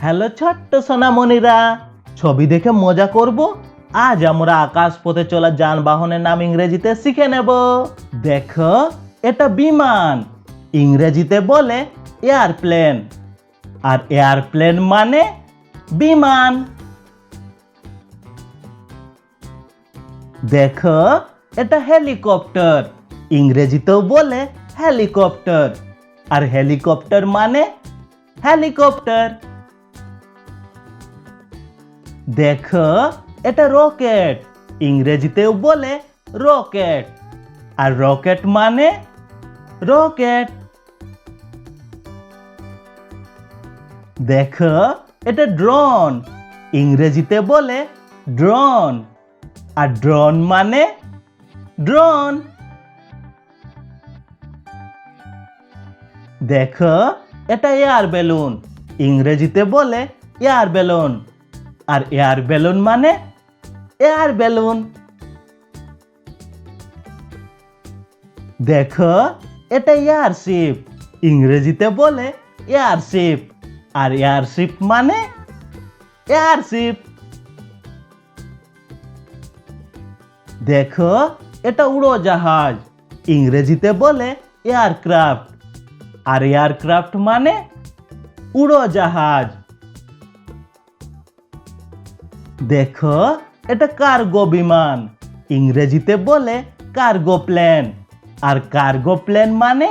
Hello ছোট্ট সোনামণিরা, ছবি দেখে মজা করব? আজ আমরা আকাশ পথে চলা যানবাহনের নাম ইংরেজিতে শিখে নেব। দেখো, এটা বিমান। ইংরেজিতে বলে এয়ারপ্লেন। আর এয়ারপ্লেন মানে বিমান। দেখো, এটা হেলিকপ্টার। ইংরেজিতেও বলে হেলিকপ্টার। আর হেলিকপ্টার মানে হেলিকপ্টার। দেখো, এটা রকেট ইংরেজিতেও বলে রকেট আর রকেট মানে রকেট দেখো, এটা ড্রোন ইংরেজিতে বলে ড্রোন আর ড্রোন মানে ড্রোন দেখো, এটা এয়ার বেলুন ইংরেজিতে বলে এয়ার বেলুন আর এয়ার বেলুন মানে? এয়ার বেলুন দেখো, এটা এয়ারশিপ ইংরেজিতে বলে এয়ারশিপ আর এয়ারশিপ মানে? এয়ারশিপ দেখো, এটা উড়োজাহাজ। ইংরেজিতে বলে এয়ারক্রাফট আর এয়ারক্রাফট মানে? উড়োজাহাজ। দেখো, এটা কার্গো বিমান। ইংরেজিতে বলে কার্গো প্লেন আর কার্গো প্লেন মানে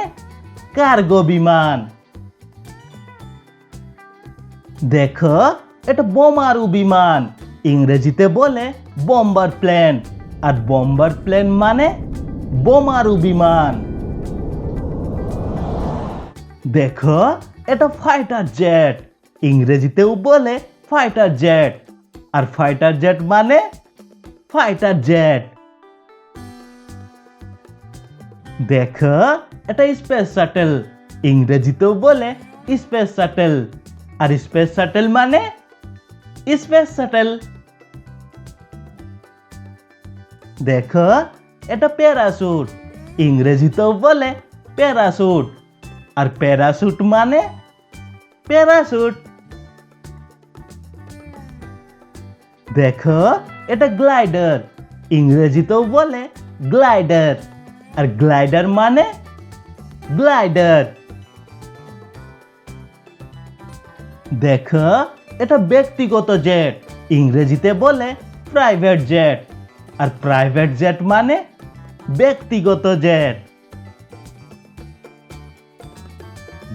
কার্গো বিমান। দেখো, এটা বোমারু বিমান। ইংরেজিতে বলে বোম্বার প্লেন আর বোম্বার প্লেন মানে বোমারু বিমান। দেখো, এটা ফাইটার জেট ইংরেজিতেও বলে ফাইটার জেট আর ফাইটার জেট মানে ফাইটার জেট দেখো, এটা স্পেস শাটেল ইংরেজিতেও বলে স্পেস শাটেল আর স্পেস শাটেল মানে স্পেস শাটেল দেখো, এটা প্যারাশুট ইংরেজিতেও বলে প্যারাশুট আর প্যারাশুট মানে প্যারাশুট দেখো, এটা গ্লাইডার। ইংরেজিতেও বলে গ্লাইডার। আর গ্লাইডার মানে গ্লাইডার। দেখো, এটা ব্যক্তিগত জেট। ইংরেজিতে বলে প্রাইভেট জেট। আর প্রাইভেট জেট মানে ব্যক্তিগত জেট।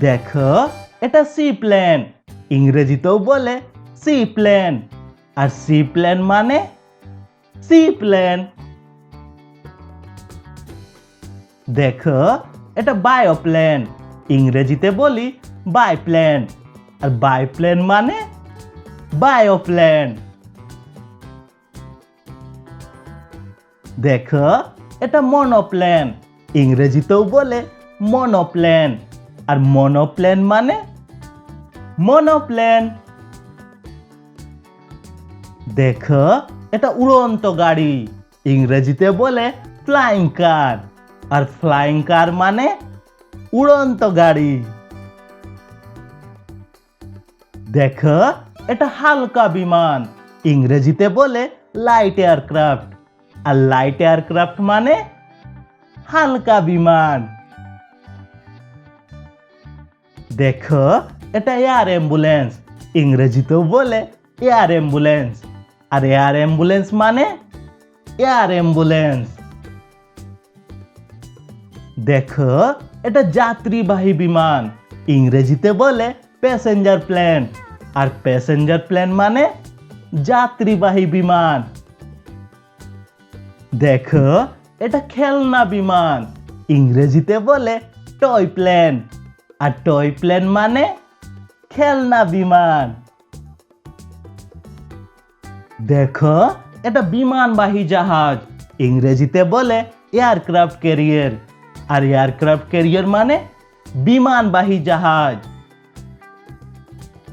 দেখো, এটা সি প্লেন। ইংরেজিতেও বলে সি প্লেন। আর সি প্লেন মানে সি প্লেন দেখো, এটা বায়োপ্লেন ইংরেজিতে বলি বাইপ্লেন আর বাইপ্লেন মানে বায়োপ্লেন দেখো, এটা মনোপ্লেন ইংরেজিতেও বলে মনোপ্লেন আর মনোপ্লেন মানে মনোপ্লেন দেখো, এটা উড়ন্ত গাড়ি। ইংরেজিতে বলে ফ্লাইং কার আর ফ্লাইং কার মানে উড়ন্ত গাড়ি। দেখো, এটা হালকা বিমান। ইংরেজিতে বলে লাইট এয়ারক্রাফট আর লাইট এয়ারক্রাফট মানে হালকা বিমান। দেখো, এটা এয়ার অ্যাম্বুলেন্স ইংরেজিতেও বলে এয়ার অ্যাম্বুলেন্স আর এয়ার অ্যাম্বুলেন্স মানে? এয়ার অ্যাম্বুলেন্স দেখো, এটা যাত্রীবাহী বিমান। ইংরেজিতে বলে প্যাসেঞ্জার প্লেন আর প্যাসেঞ্জার প্লেন মানে যাত্রীবাহী বিমান। দেখো, এটা খেলনা বিমান। ইংরেজিতে বলে টয় প্লেন আর টয় প্লেন মানে খেলনা বিমান। দেখো এটা বিমানবাহী জাহাজ। ইংরেজিতে বলে এয়ারক্রাফট ক্যারিয়ার আর এয়ারক্রাফট ক্যারিয়ার মানে বিমানবাহী জাহাজ।